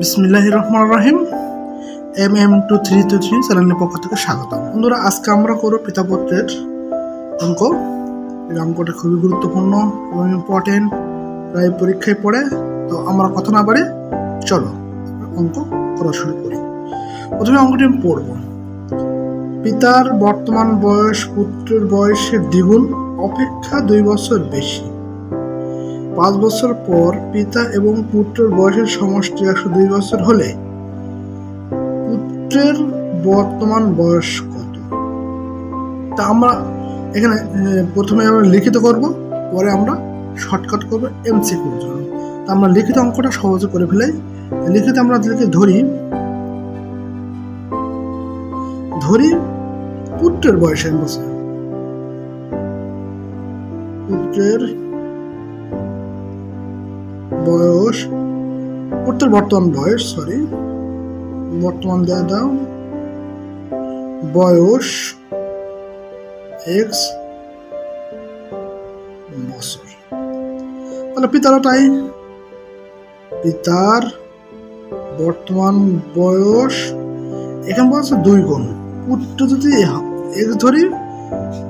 বিসমিল্লাহ রহমান রাহিম। M M two three two three চ্যানেলের পক্ষ থেকে স্বাগত বন্ধুরা, আজকে আমরা করব পিতাপত্রের অঙ্ক। এই অঙ্কটা খুবই গুরুত্বপূর্ণ এবং ইম্পর্টেন্ট প্রায় পরীক্ষায় পড়ে। তো আমরা কথা না বাড়ে চলো, অঙ্ক করা শুরু করি। প্রথমে অঙ্কটি আমি পড়ব। পিতার বর্তমান বয়স পুত্রের বয়সের দ্বিগুণ, অপেক্ষা দুই বছর বেশি। পাঁচ বছর পর পিতা এবং পুত্রের বয়সের সমষ্টি একশো দুই বছর হলে পুত্রের বর্তমান বয়স কত? তা আমরা এখানে প্রথমে আমরা লিখিত করব, পরে আমরা শর্টকাট করব এমসিকিউর জন্য। তা আমরা লিখিত অঙ্কটা সহজে করে ফেলাই। লিখিত আমরা লিখে ধরি ধরি পুত্রের বয়সের বছর। পুত্রের বয়স পুত্রের বর্তমান বয়স সরি বর্তমান দেয়া দাও। বয়স, এক্স, বছর। তাহলে পিতারও তাই পিতার বর্তমান বয়স, এখানে বলছে দুই গুণ। পুত্র যদি এক্স ধরি,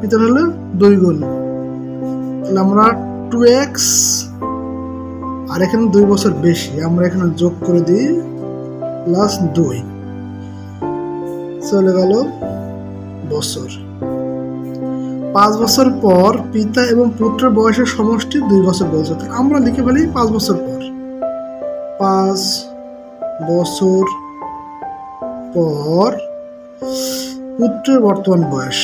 পিতার হলে দুই গুণ। তাহলে আমরা টু এক্স আর এখানে দুই বছর বেশি, আমরা এখানে যোগ করে দিই প্লাস দুই। চলে গেল বছর। পাঁচ বছর পর পিতা এবং পুত্রের বয়সের সমষ্টি দুই বছর তো আমরা লিখে ফেলি পাঁচ বছর পর। পাঁচ বছর পর পুত্রের বর্তমান বয়স।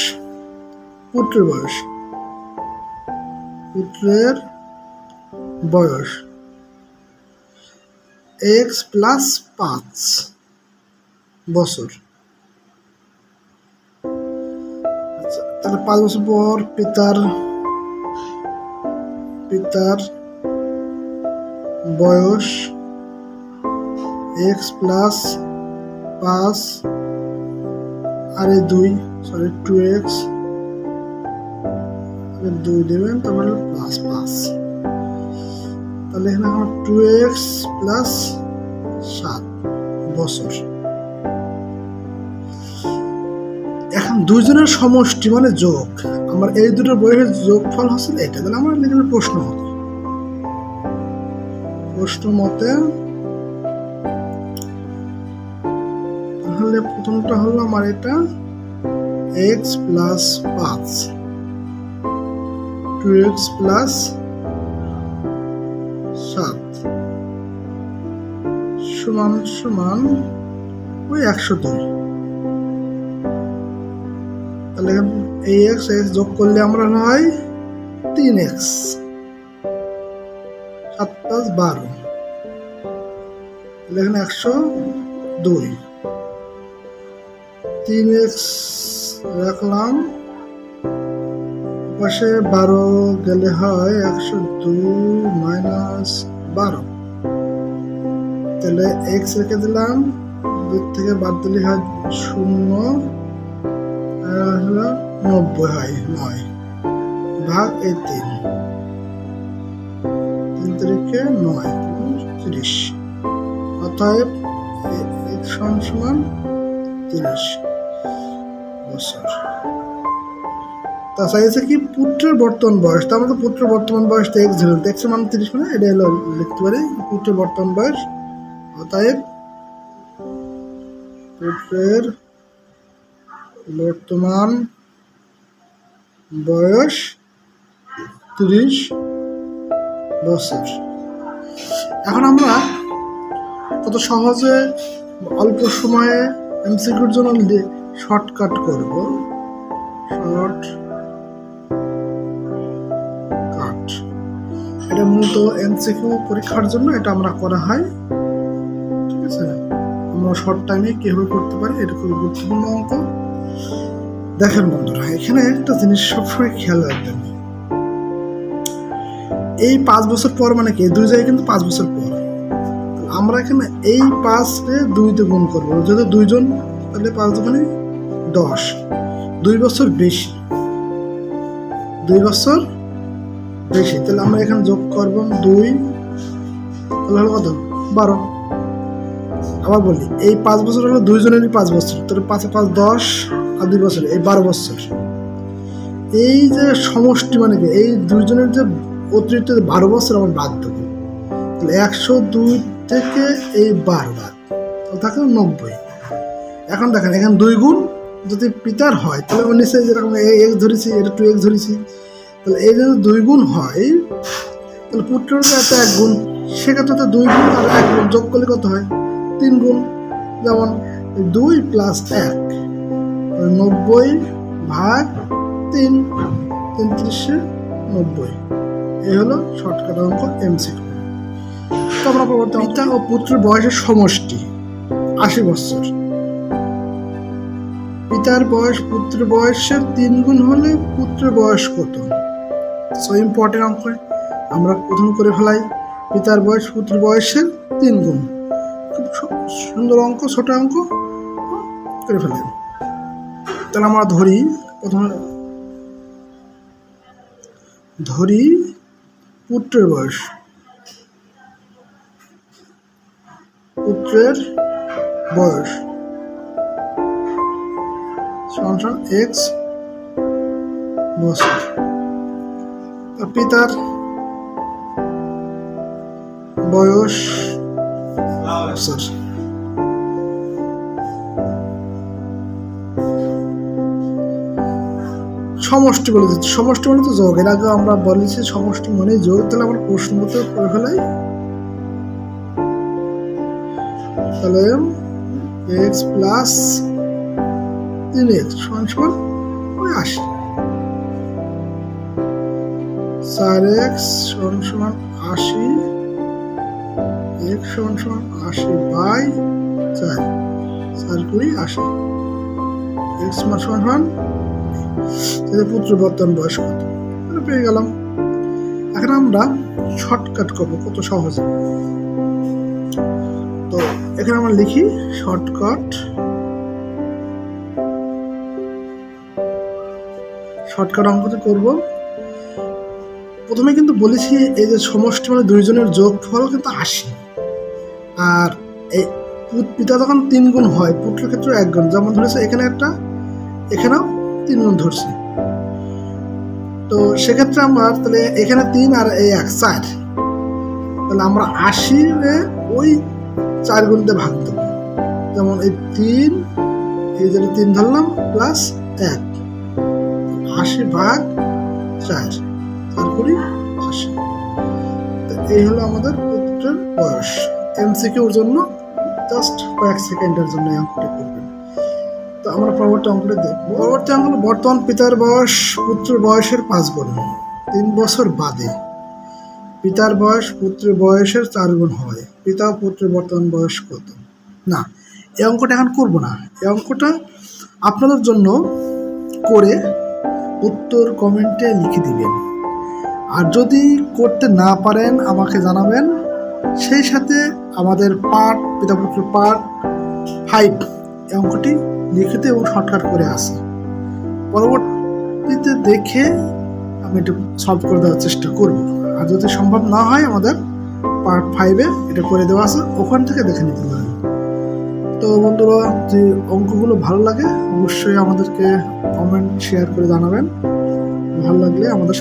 পুত্রের বয়স। পুত্রের বয়স। এক্স প্লাস পাঁচ বছর। আচ্ছা, তাহলে পাঁচ বছর পর পিতার পিতার বয়স এক্স প্লাস পাঁচ আর দুই সরি টু এক্স দুই দেবেন তারপরে প্লাস পাঁচ। তাহলে এখানে আমার টু এক্স প্লাস সাত বছর। এখন দুইজনের সমষ্টি মানে যোগ। আমার এই দুটো বইয়ের যোগফল হচ্ছে এটা। তাহলে আমার লিখে প্রশ্ন হতো প্রশ্ন মতে তাহলে প্রথমটা হলো আমার এটা এক্স প্লাস পাঁচ। টু এক্স প্লাস সমান সমান ওই একশো দুই তাহলে এই এক্স এক্স যোগ করলে আমরা না হয় তিন এক্স সাত পাঁচ বারো। তাহলে এখানে একশো দুই। তিন এক্স রাখলাম। পাশে বারো গেলে হয় একশো দুই মাইনাস বারো। তাহলে এক্স রেখে দিলাম। দুই থেকে বাদ দিলে হয় শূন্য হলো নব্বই হয়, নয় ভাগ এই তিন। তিন তারিখে নয়, তিরিশ। অতএব এক্স সমান সমান তিরিশ বছর। তা চাইছে কি পুত্রের বর্তমান বয়স? তার মধ্যে পুত্রের বর্তমান বয়স তো এক্স ধরুন এক্সের মান তিরিশ মানে এটা হলো লিখতে পারি, পুত্রের বর্তমান বয়স অতএব পুত্রের বর্তমান বয়স তিরিশ বছর। এখন আমরা কত সহজে অল্প সময়ে এমসিকিউর জন্য শর্টকাট করব। Shortcut. এটা মূলত এমসিকিউ পরীক্ষার জন্য এটা আমরা করা হয়। আমরা শর্ট টাইমে কীভাবে করতে পারি, এটা খুবই গুরুত্বপূর্ণ অঙ্ক। দেখেন বন্ধুরা, এখানে একটা জিনিস সবসময় খেয়াল রাখবেন। এই পাঁচ বছর পর মানে কি দুই জায়গায় কিন্তু পাঁচ বছর পর। আমরা এখানে এই পাঁচে দুইতে গুণ করব। যদি দুইজন, তাহলে পাঁচ মানে দশ। দুই বছর বেশি। দুই বছর বেশি। তাহলে আমরা এখানে যোগ করব দুই, তাহলে হলো কত? বারো। আবার বলি, এই পাঁচ বছর হলো দুইজনেরই পাঁচ বছর, তোর পাঁচে পাঁচ দশ আর দুই বছর, এই বারো বছর। এই যে সমষ্টি মানে কি, এই দুইজনের যে অতিরিক্ত বারো বছর আমার বাদ দেবো। তাহলে একশো দুই থেকে এই বারো বাদ থাকে নব্বই। এখন দেখেন, এখানে দুই গুণ যদি পিতার হয়, তাহলে ওর নিচে যেরকম এক্স ধরেছি, এটা টু এক্স ধরেছি, তাহলে এই যদি দুই গুণ হয়, তাহলে পুত্রের এত এক গুণ, সেক্ষেত্রে তো দুই গুণ আর এক গুণ যোগ করলে কত হয়? তিন গুণ, যেমন দুই প্লাস এক নব্বই ভাগ তিন, তেত্রিশে নব্বই। এই হলো শর্টকাট অঙ্ক এমসিকিউ আমরা পরবর্তী পিতা ও পুত্রের বয়সের সমষ্টি, আশি বছর পিতার বয়স পুত্রের বয়সের তিন গুণ হলে পুত্রের বয়স কত? সো ইম্পর্টেন্ট অঙ্ক। আমরা প্রথম করে ফেলাই। পিতার বয়স পুত্রের বয়সের তিন গুণ। খুব সুন্দর অঙ্ক, ছোট অঙ্ক। করে ফেলাই তাহলে আমরা ধরি, প্রথমে ধরি পুত্রের বয়স। পুত্রের বয়স এক্স বছর। পিতার বয়স বছর সমষ্টি বলে দিচ্ছি। সমষ্টি মানে তো যোগ। এর আগে আমরা বলেছি সমষ্টি মানে যোগ। তাহলে আমরা প্রশ্ন মতো করে ফেলাই। তাহলে এক্স প্লাস তিন এক্স সমান সমান ওই আশি। চার এক্স সমান সমান আশি। এক্স সমান সমান আশি বাই চার চার কুড়ি আশি। এক্স সমান সমান তাহলে পুত্র বর্তমান বয়স কত পেয়ে গেলাম। এখন আমরা শর্টকাট করব, কত সহজে। তো, এখানে আমরা লিখি শর্টকাট শর্টকাট অঙ্কতে করব। প্রথমে কিন্তু বলেছি এই যে সমষ্টি মানে দুইজনের যোগফল কিন্তু আশি। আর পুত তখন তিন গুণ হয়, পুত্রের ক্ষেত্রে এক গুণ। যেমন ধরেছে, এখানে একটা, এখানেও তিন গুণ ধরছে। তো সেক্ষেত্রে আমরা তাহলে এখানে তিন আর এই এক, চার। তাহলে আমরা আশি ওই চার গুণতে ভাগ দেবো যেমন এই তিন, এই যে তিন ধরলাম প্লাস এক। আশি ভাগ চার চার কুড়ি আশি। এই হলো আমাদের পুত্রের বয়স। এমসিকিউর জন্য জাস্ট কয়েক সেকেন্ডের জন্য এই অঙ্কটি করবেন। তো আমরা পরবর্তী অঙ্কটা দেখব। পরবর্তী অঙ্ক বর্তমান পিতার বয়স, পুত্রের বয়সের পাঁচ গুণ। তিন বছর বাদে পিতার বয়স, পুত্রের বয়সের চার গুণ হয়। পিতা পুত্রের বর্তমান বয়স কত? না, এই অঙ্কটা এখন করব না। এই অঙ্কটা আপনাদের জন্য করে উত্তর কমেন্টে লিখে দিবেন। আর যদি করতে না পারেন, আমাকে জানাবেন। সেই সাথে আমাদের পার্ট পিতা পুত্র পার্ট ফাইভ এই অঙ্কটি লিখিত এবং শর্টকাট করে আসে পরবর্তীতে দেখে আমি এটা সলভ করে দেওয়ার চেষ্টা করব। আর যদি সম্ভব না হয় আমাদের পার্ট ফাইভে এটা করে দেওয়া আছে, ওখান থেকে দেখে নিতে পারেন। তো বন্ধুরা যে অঙ্কগুলো ভালো লাগে, অবশ্যই আমাদেরকে কমেন্ট শেয়ার করে জানাবেন। ভালো লাগলে আমাদের